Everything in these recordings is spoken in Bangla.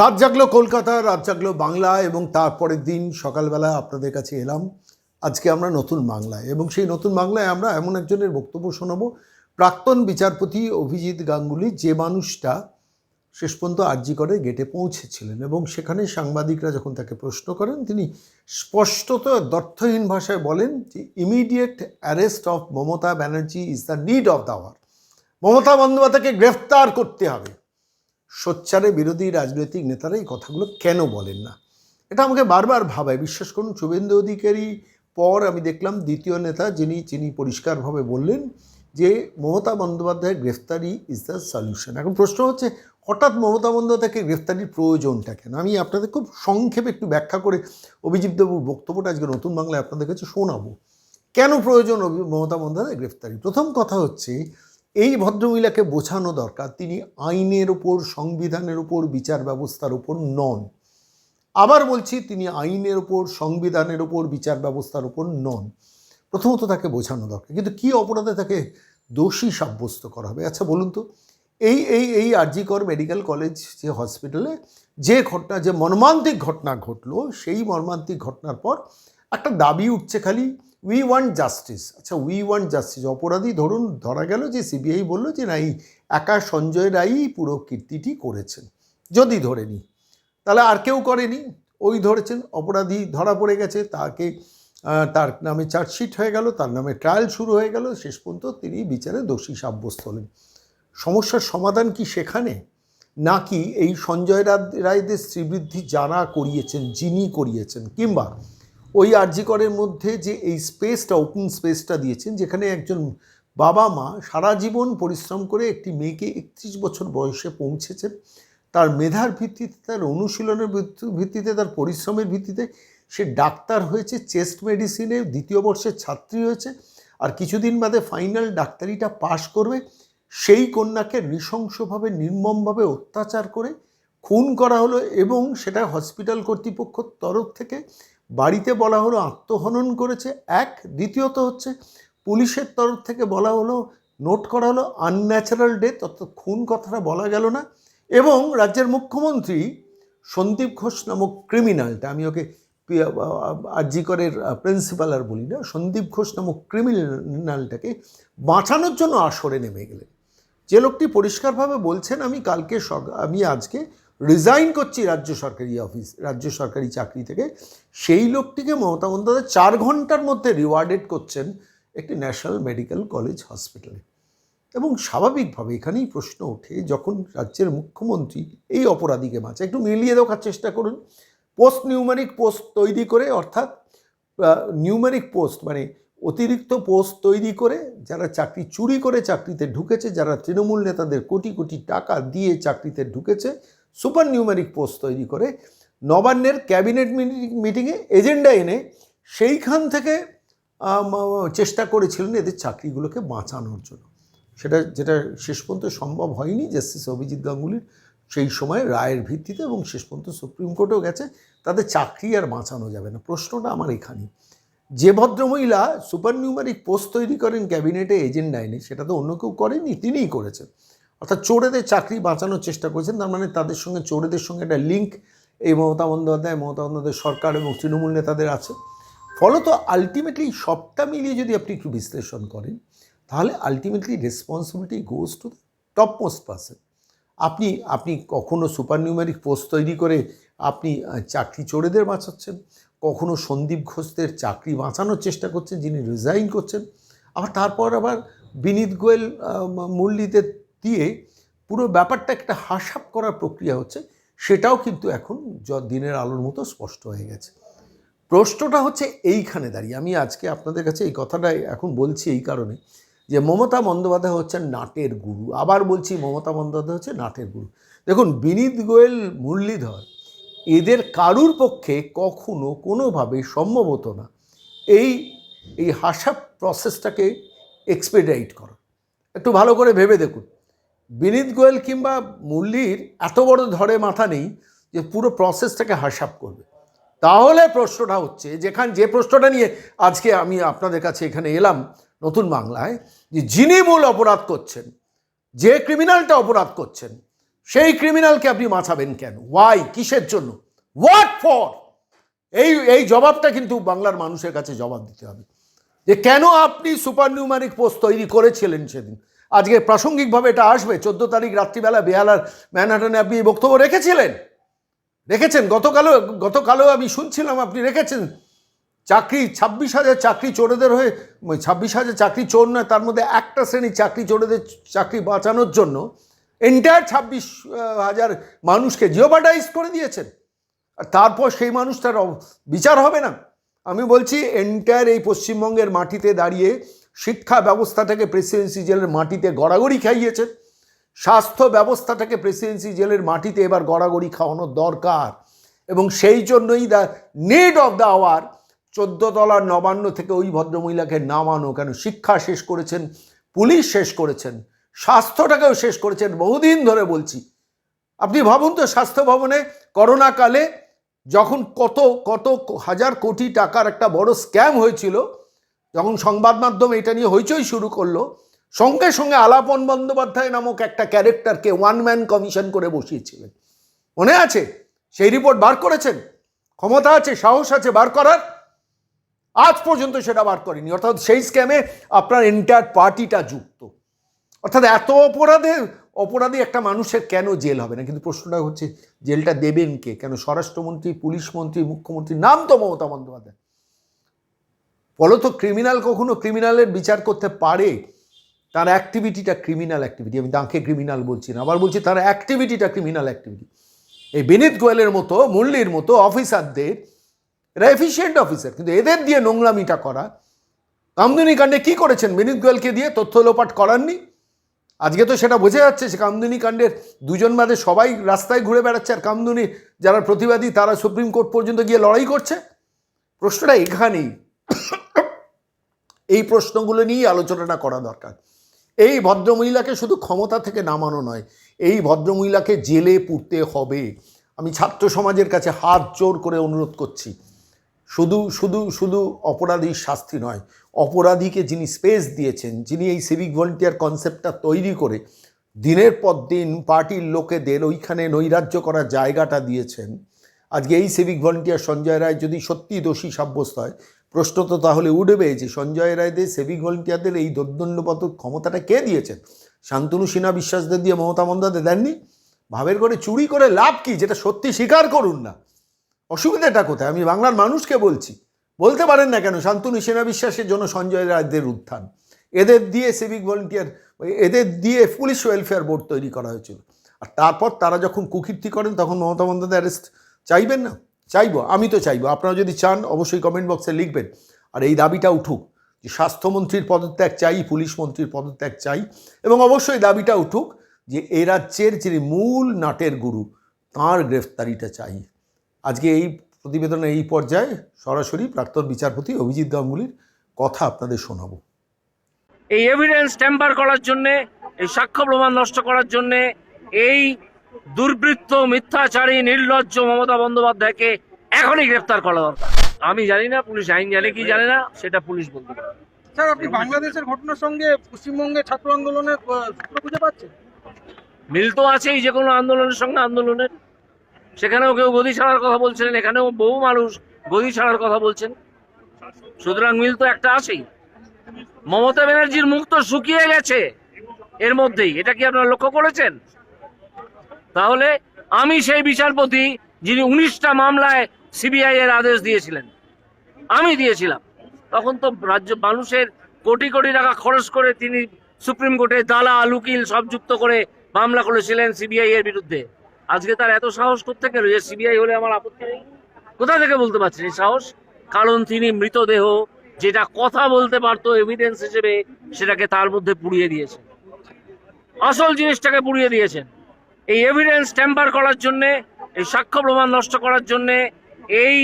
রাত জাগলো কলকাতা, রাত জাগলো বাংলা এবং তারপরের দিন সকালবেলা আপনাদের কাছে এলাম। আজকে আমরা নতুন বাংলায় এবং সেই নতুন বাংলায় আমরা এমন একজনের বক্তব্য শোনাবো। প্রাক্তন বিচারপতি অভিজিৎ গাঙ্গুলি যে মানুষটা শেষ পর্যন্ত আর্জি করে গেটে পৌঁছেছিলেন এবং সেখানে সাংবাদিকরা যখন তাকে প্রশ্ন করেন, তিনি স্পষ্টত দর্থহীন ভাষায় বলেন যে immediate arrest of Mamata Banerjee is the need of the hour Mamata বন্দ্যোপাধ্যায়কে গ্রেফতার করতে হবে। সোচ্চারে বিরোধী রাজনৈতিক নেতারা এই কথাগুলো কেন বলেন না? এটা আমাকে বারবার ভাবায়। বিশ্বাস করুন, শুভেন্দু অধিকারী পর আমি দেখলাম দ্বিতীয় নেতা যিনি যিনি পরিষ্কারভাবে বললেন যে মমতা বন্দ্যোপাধ্যায়ের গ্রেফতারি ইজ দ্য সলিউশন এখন প্রশ্ন হচ্ছে, হঠাৎ মমতা বন্দ্যোপাধ্যায়কে গ্রেফতারির প্রয়োজনটা কেন? আমি আপনাদের খুব সংক্ষেপে একটু ব্যাখ্যা করে অভিজিৎবাবুর বক্তব্যটা আজকে নতুন বাংলায় আপনাদের কাছে শোনাবো। কেন প্রয়োজন মমতা বন্দ্যোপাধ্যায় গ্রেফতারি? প্রথম কথা হচ্ছে এই ভদ্রমহিলাকে বোঝানো দরকার। তিনি আইনের ওপর সংবিধানের ওপর বিচার ব্যবস্থার ওপর নন। আবার বলছি, তিনি আইনের ওপর সংবিধানের ওপর বিচার ব্যবস্থার ওপর নন। প্রথমত তাকে বোঝানো দরকার। কিন্তু কি অপরাধে তাকে দোষী সাব্যস্ত করা হবে? আচ্ছা বলুন তো। এই এই এই আরজিকর মেডিকেল কলেজ যে হসপিটালে যে ঘটনা, যে মর্মান্তিক ঘটনা ঘটলো, সেই মর্মান্তিক ঘটনার পর একটা দাবি উঠছে খালি উই ওয়ান্ট জাস্টিস আচ্ছা উই ওয়ান্ট জাস্টিস অপরাধী ধরুন, ধরা গেল যে সিবিআই বলল যে না, এই একা সঞ্জয় রায়ই পুরো কীর্তিটি করেছেন। যদি ধরে নিই তাহলে আর কেউ করেনি। ওই ধরেছেন, অপরাধী ধরা পড়ে গেছে, তাকে তার নামে চার্জশিট হয়ে গেল, তার নামে ট্রায়াল শুরু হয়ে গেল, শেষ পর্যন্ত তিনি বিচারে দোষী সাব্যস্ত হলেন। সমস্যার সমাধান কি সেখানে? নাকি এই সঞ্জয় রায় রায়দের শ্রীবৃদ্ধি যারা করিয়েছেন, যিনি করিয়েছেন, কিংবা ওই আর্যিকরের মধ্যে যে এই স্পেসটা ওপেন স্পেসটা দিয়েছেন, যেখানে একজন বাবা মা সারা জীবন পরিশ্রম করে একটি মেয়েকে একত্রিশ বছর বয়সে পৌঁছেছেন। তার মেধার ভিত্তিতে, তার অনুশীলনের ভিত্তিতে, তার পরিশ্রমের ভিত্তিতে সে ডাক্তার হয়েছে, চেস্ট মেডিসিনে দ্বিতীয় বর্ষের ছাত্রী হয়েছে আর কিছুদিন বাদে ফাইনাল ডাক্তারিটা পাশ করবে। সেই কন্যাকে নৃশংসভাবে, নির্মমভাবে অত্যাচার করে খুন করা হলো এবং সেটা হসপিটাল কর্তৃপক্ষর তরফ থেকে বাড়িতে বলা হলো আত্মহনন করেছে। এক। দ্বিতীয়ত হচ্ছে, পুলিশের তরফ থেকে বলা হলো, নোট করা হলো আনন্যাচারাল ডেথ অর্থাৎ খুন কথাটা বলা গেল না। এবং রাজ্যের মুখ্যমন্ত্রী সন্দীপ ঘোষ নামক ক্রিমিনালটা আমি ওকে আরজিকরের প্রিন্সিপাল আর বলি না, সন্দীপ ঘোষ নামক ক্রিমিনালটাকে বাঁচানোর জন্য আসরে নেমে গেলেন। যে লোকটি পরিষ্কারভাবে বলছেন, আমি কালকে আমি আজকে রিজাইন করছি রাজ্য সরকারি অফিস রাজ্য সরকারি চাকরি থেকে। সেই লোকটিকে মমতা বন্দ্যোপাধ্যায় চার ঘণ্টার মধ্যে রিওয়ার্ডেড করছেন একটি ন্যাশনাল মেডিকেল কলেজ হসপিটালে এবং স্বাভাবিকভাবে এখানেই প্রশ্ন ওঠে, যখন রাজ্যের মুখ্যমন্ত্রী এই অপরাধীকে বাঁচায় একটু মিলিয়ে দেখার চেষ্টা করুন। পোস্ট নিউমেরিক পোস্ট তৈরি করে, অর্থাৎ নিউমেরিক পোস্ট মানে অতিরিক্ত পোস্ট তৈরি করে, যারা চাকরি চুরি করে চাকরিতে ঢুকেছে, যারা তৃণমূল নেতাদের কোটি কোটি টাকা দিয়ে চাকরিতে ঢুকেছে সুপার নিউমেরিক পোস্ট তৈরি করে নবান্নের ক্যাবিনেট মিটিংয়ে এজেন্ডা এনে সেইখান থেকে চেষ্টা করেছিলেন এদের চাকরিগুলোকে বাঁচানোর জন্য। সেটা, যেটা শেষ পর্যন্ত সম্ভব হয়নি জাস্টিস অভিজিৎ গাঙ্গুলির সেই সময় রায়ের ভিত্তিতে এবং শেষ পর্যন্ত সুপ্রিম কোর্টেও গেছে, তাদের চাকরি আর বাঁচানো যাবে না। প্রশ্নটা আমার এখানেই। যে ভদ্রমহিলা সুপার নিউমারিক পোস্ট তৈরি করেন ক্যাবিনেটে এজেন্ডা এনে, সেটা তো অন্য কেউ করেনি, তিনিই করেছেন। অর্থাৎ চোরেদের চাকরি বাঁচানোর চেষ্টা করেছেন, তার মানে তাদের সঙ্গে, চোরেদের সঙ্গে একটা লিঙ্ক এই মমতা বন্দ্যোপাধ্যায় মমতা বন্দ্যোপাধ্যায় সরকার এবং তৃণমূল নেতাদের আছে। ফলত আলটিমেটলি সবটা মিলিয়ে যদি আপনি একটু বিশ্লেষণ করেন, তাহলে ultimately responsibility goes to top most person আপনি আপনি কখনো সুপার নিউমেরিক পোস্ট তৈরি করে আপনি চাকরি চোরেদের বাঁচাচ্ছেন, কখনো সন্দীপ ঘোষদের চাকরি বাঁচানোর চেষ্টা করছেন যিনি রিজাইন করছেন, আবার তারপর আবার বিনীত গোয়েল মুরলিদের দিয়ে পুরো ব্যাপারটা একটা হাসাপ করার প্রক্রিয়া হচ্ছে, সেটাও কিন্তু এখন দিনের আলোর মতো স্পষ্ট হয়ে গেছে। প্রশ্নটা হচ্ছে এইখানে দাঁড়িয়ে, আমি আজকে আপনাদের কাছে এই কথাটাই এখন বলছি এই কারণে যে মমতা বন্দ্যোপাধ্যায় হচ্ছেন নাটের গুরু, আবার বলছি মমতা বন্দ্যোপাধ্যায় হচ্ছে নাটের গুরু। দেখুন, বিনীত গোয়েল, মুরলীধর, এদের কারুর পক্ষে কখনো কোনোভাবে সম্ভবত না এই এই হাসাপ প্রসেসটাকে এক্সপেডাইট করা। একটু ভালো করে ভেবে দেখুন। বিনীত গোয়েল কিংবা মুরলির এত বড় ধরে মাথা নেই যে পুরো প্রসেসটাকে হাসাপ করবে। তাহলে প্রশ্নটা হচ্ছে, যেখান যে প্রশ্নটা নিয়ে আজকে আমি আপনাদের কাছে এখানে এলাম নতুন বাংলায়, যে যিনি মূল অপরাধ করছেন, যে ক্রিমিনালটা অপরাধ করছেন, সেই ক্রিমিনালকে আপনি বাঁচাবেন কেন? ওয়াই কিসের জন্য? হোয়াট ফর এই এই জবাবটা কিন্তু বাংলার মানুষের কাছে জবাব দিতে হবে। যে কেন আপনি সুপার নিউমারিক পোস্ট তৈরি করেছিলেন সেদিন? আজকে প্রাসঙ্গিকভাবে এটা আসবে। চোদ্দ তারিখ রাত্রিবেলা বেহালার ম্যানহাটনে আপনি বক্তব্য রেখেছিলেন। রেখেছেন। গতকালও গতকালও আমি শুনছিলাম, আপনি রেখেছেন। চাকরি, ছাব্বিশ হাজার চাকরি চোরেদের হয়ে ছাব্বিশ হাজার চাকরি চোর নয়, তার মধ্যে একটা শ্রেণির চাকরি চোরেদের চাকরি বাঁচানোর জন্য এন্টায়ার ছাব্বিশ হাজার মানুষকে জিওবাটাইজ করে দিয়েছেন। আর তারপর সেই মানুষটার বিচার হবে না। আমি বলছি এন্টায়ার এই পশ্চিমবঙ্গের মাটিতে দাঁড়িয়ে শিক্ষা ব্যবস্থাটাকে প্রেসিডেন্সি জেলের মাটিতে গড়াগড়ি খাইয়েছেন স্বাস্থ্য ব্যবস্থাটাকে প্রেসিডেন্সি জেলের মাটিতে এবার গড়াগড়ি খাওয়ানোর দরকার। এবং সেই জন্যই the need of the hour চোদ্দ তলার নবান্ন থেকে ওই ভদ্রমহিলাকে নামানো, কেন শিক্ষা শেষ করেছেন, পুলিশ শেষ করেছেন, স্বাস্থ্যটাকেও শেষ করেছেন বহুদিন ধরে বলছি। আপনি ভাবুন তো স্বাস্থ্য ভবনে করোনাকালে যখন কত কত হাজার কোটি টাকার একটা বড় স্ক্যাম হয়েছিল যখন সংবাদ মাধ্যম এটা নিয়ে হইচই শুরু করল, সঙ্গে সঙ্গে আলাপন বন্দ্যোপাধ্যায় নামক একটা ক্যারেক্টারকে ওয়ান ম্যান কমিশন করে বসিয়েছিলেন। মনে আছে? সেই রিপোর্ট বার করেছেন? ক্ষমতা আছে, সাহস আছে, বার করার? আজ পর্যন্ত সেটা বার করেনি। অর্থাৎ সেই স্ক্যামে আপনার এন্টায়ার পার্টিটা যুক্ত। অর্থাৎ এত অপরাধে, অপরাধী একটা মানুষের কেন জেল হবে না? কিন্তু প্রশ্নটা হচ্ছে, জেলটা দেবেন কে? কেন স্বরাষ্ট্রমন্ত্রী, পুলিশ মন্ত্রী, মুখ্যমন্ত্রী, নাম তো মমতা বন্দ্যোপাধ্যায়। ফলত ক্রিমিনাল কখনো ক্রিমিনালের বিচার করতে পারে? তার অ্যাক্টিভিটিটা ক্রিমিনাল অ্যাক্টিভিটি আমি তাকে ক্রিমিনাল বলছি না, আবার বলছি তার অ্যাক্টিভিটিটা ক্রিমিনাল অ্যাক্টিভিটি এই বিনীত গোয়েলের মতো, মুরলির মতো অফিসারদের এরা এফিসিয়েন্ট অফিসার কিন্তু এদের দিয়ে নোংরামিটা করা। কামদুনি কাণ্ডে কি করেছেন? বিনীত গোয়েলকে দিয়ে তথ্য লোপাট করাননি? আজকে তো সেটা বোঝা যাচ্ছে যে কামদুনি কাণ্ডের দুজন বাদে সবাই রাস্তায় ঘুরে বেড়াচ্ছে, আর কামদুনি যারা প্রতিবাদী, তারা সুপ্রিম কোর্ট পর্যন্ত গিয়ে লড়াই করছে। প্রশ্নটা এখানেই। এই প্রশ্নগুলো নিয়েই আলোচনাটা করা দরকার। এই ভদ্রমহিলাকে শুধু ক্ষমতা থেকে নামানো নয়, এই ভদ্রমহিলাকে জেলে পুড়তে হবে। আমি ছাত্র সমাজের কাছে হাত জোর করে অনুরোধ করছি, শুধু শুধু শুধু অপরাধীর শাস্তি নয়, অপরাধীকে যিনি স্পেস দিয়েছেন, যিনি এই সিভিক ভলেন্টিয়ার কনসেপ্টটা তৈরি করে দিনের পর দিন পার্টির লোকেদের ওইখানে নৈরাজ্য করার জায়গাটা দিয়েছেন আজকে এই সিভিক ভলেন্টিয়ার সঞ্জয় রায় যদি সত্যি দোষী সাব্যস্ত হয়, প্রশ্ন তো তাহলে উঠবে যে সঞ্জয় রায়দের সিভিক ভলেন্টিয়ারদের এই দোর্দণ্ডপত ক্ষমতাটা কে দিয়েছেন? শান্তনু সিনহা বিশ্বাসদের দিয়ে মমতা বন্দ্যোপাধ্যায় দেননি? ভাবের করে চুরি করে লাভ কি? যেটা সত্যি স্বীকার করুন না। অসুবিধাটা কোথায়? আমি বাংলার মানুষকে বলছি। বলতে পারেন না কেন? শান্তনু সেনা বিশ্বাসের জন্য সঞ্জয় রায়দের উত্থান। এদের দিয়ে সিভিক ভলেন্টিয়ার এদের দিয়ে পুলিশ ওয়েলফেয়ার বোর্ড তৈরি করা হয়েছিল। আর তারপর তারা যখন কুকীর্তি করেন, তখন মমতা বন্দ্যোপাধ্যায় অ্যারেস্ট চাইবেন না? চাইব, আমি তো চাইব। আপনারা যদি চান, অবশ্যই কমেন্ট বক্সে লিখবেন। আর এই দাবিটা উঠুক যে স্বাস্থ্যমন্ত্রীর পদত্যাগ চাই, পুলিশ মন্ত্রীর পদত্যাগ চাই, এবং অবশ্যই দাবিটা উঠুক যে এ রাজ্যের যিনি মূল নাটের গুরু, তাঁর গ্রেফতারিটা চাই। আজকে এই প্রতিবেদনের এই পর্যায়ে সরাসরি প্রাক্তন বিচারপতি অভিজিৎ গাঙ্গুলির কথা আপনাদের শোনাবো। এই এভিডেন্স টেম্পার করার জন্যে, এই সাক্ষ্য প্রমাণ নষ্ট করার জন্যে, এই দুর্বৃত্ত মিথ্যাচারী নির্লজ্জ মমতা বন্দ্যোপাধ্যায়কে এখনই গ্রেফতার করা দরকার। আমি জানি না পুলিশ আইন জানে কি জানে না সেটা পুলিশ বলতে পারে। স্যার আপনি বাংলাদেশের ঘটনার সঙ্গে পশ্চিমবঙ্গের ছাত্র আন্দোলনের সূত্র খুঁজে পাচ্ছেন? মিল তো আছেই যে কোনো আন্দোলনের সঙ্গে আন্দোলনের। সেখানেও কেউ গদি ছাড়ার কথা বলছেন এখানেও বহু মানুষ গদি ছাড়ার কথা বলছেন। সুতরাং মিল তো একটা আছেই। মমতা ব্যানার্জির মুখ তো শুকিয়ে গেছে এর মধ্যেই। এটা কি আপনারা লক্ষ্য করেছেন? তাহলে আমি সেই বিচারপতি যিনি উনিশটা মামলায় সিবিআই এর আদেশ দিয়েছিলেন। আমি দিয়েছিলাম। তখন তো রাজ্য মানুষের কোটি কোটি টাকা খরচ করে তিনি সুপ্রিম কোর্টে দালাল, উকিল সব যুক্ত করে মামলা করেছিলেন সিবিআই এর বিরুদ্ধে। আজকে তার এত সাহস করতে গেল যে সিবিআই হলে আমার আপত্তি নেই। কোথা থেকে বলতে পারছেন এই সাহস? কারণ তিনি মৃতদেহ যেটা কথা বলতে পারতো এভিডেন্স হিসেবে সেটাকে তার মধ্যে পুড়িয়ে দিয়েছেন। আসল জিনিসটাকে পুড়িয়ে দিয়েছেন। এই এভিডেন্স টেম্পার করার জন্যে এই সাক্ষ্য প্রমাণ নষ্ট করার জন্যে এই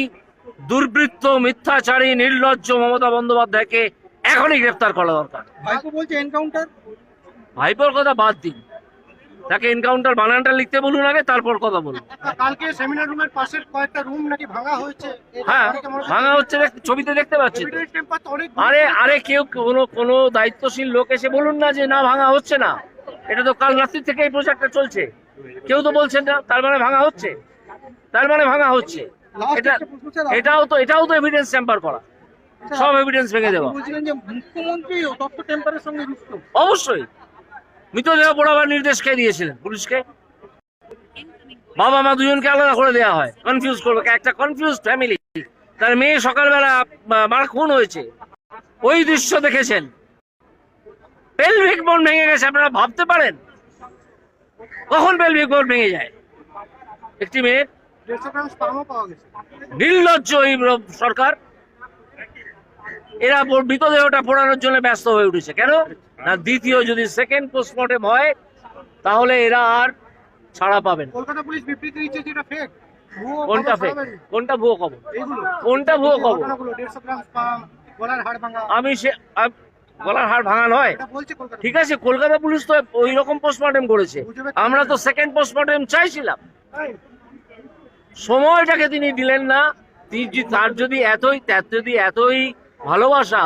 দুর্বৃত্ত মিথ্যাচারী নির্লজ্জ মমতা বন্দ্যোপাধ্যায়কে এখনই গ্রেফতার করা দরকার। ভাইপো বলছে এনকাউন্টার ভাইপোর কথা বাদ দিন। তাকে এনকাউন্টার বানানটা লিখতে বলুন আগে তারপর কথা বলুন। কালকে সেমিনার রুমের পাশের কয়েকটা রুম নাকি ভাঙা হয়েছে। হ্যাঁ ভাঙা হচ্ছে ছবিতে দেখতে অনেক আরে আরে কেউ কোনো কোনো দায়িত্বশীল লোক এসে বলুন না যে না ভাঙা হচ্ছে না। এটা তো কাল রাত্রি থেকে এই প্রজেক্টটা চলছে। কেউ তো বলছেন না তার মানে ভাঙা হচ্ছে। তার মানে ভাঙা হচ্ছে। এটা এটাও তো এটাও তো এভিডেন্স চ্যাম্পার করা। সব এভিডেন্স ভেঙে দেওয়া। অবশ্যই। মৃতদেহ পোড়াবার নির্দেশ কে দিয়েছিলেন? পুলিশকে? বাবা মা দুজনকে আলাদা করে দেওয়া হয়। কনফিউজ করবে। একটা কনফিউজ ফ্যামিলি তার মেয়ে সকালবেলা মার খুন হয়েছে। ওই দৃশ্য দেখেছেন। পেলভিক বোন ভেঙে গেছে আপনারা ভাবতে পারেন? কখন পেলভিক বোন ভেঙে যায়? একটি মেয়ে দেড়শো গ্রাম স্পামও পাওয়া গেছে নির্লজ্জ এই সরকার। এরা মৃতদেহটা পোড়ানোর জন্য ব্যস্ত হয়ে উঠেছে। কেন? না দ্বিতীয় যদি সেকেন্ড পোস্টমর্টেম হয় তাহলে এরা আর ছাড়া পাবেন কলকাতা পুলিশ বিবৃতি দিচ্ছে যেটা ফেক কোনটা ফেক কোনটা ভুয়ো খবর? কোনটা ভুয়ো খবর? আমি সে গলার হাড় ভাঙা নয় ঠিক আছে কলকাতা পুলিশ তো ওই রকম পোস্টমর্টেম করেছে আমরা তো সেকেন্ড পোস্টমর্টেম চাইছিলাম। সময়টাকে তিনি দিলেন না। তিনি তার যদি এতই তার যদি এতই ভালোবাসা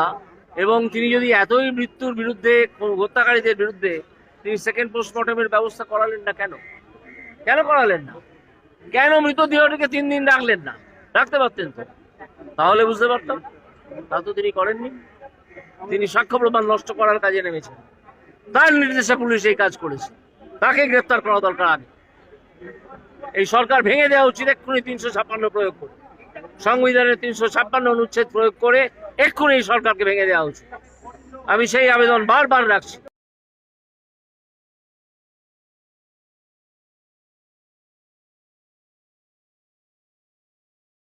এবং তিনি যদি এতই মৃত্যুর বিরুদ্ধে হত্যাকারীদের বিরুদ্ধে তিনি সেকেন্ড পোস্টমর্টমের ব্যবস্থা করালেন না কেন? কেন করালেন না? কেন মৃতদেহটিকে তিন দিন রাখলেন না? রাখতে পারতেন তো। তাহলে বুঝতে পারতাম। তা তো তিনি করেননি। তিনি সাক্ষ্য প্রমাণ নষ্ট করার কাজে নেমেছেন তার নির্দেশে পুলিশ এই কাজ করেছে। তাকে গ্রেপ্তার করা দরকার আগে। এই সরকার ভেঙে দেওয়া উচিত এক্ষুনি তিনশো ছাপ্পান্ন প্রয়োগ করে। সংবিধানের তিনশো ছাপ্পান্ন অনুচ্ছেদ প্রয়োগ করে এক্ষুনি এই সরকারকে ভেঙে দেওয়া উচিত। আমি সেই আবেদন বারবার রাখছি।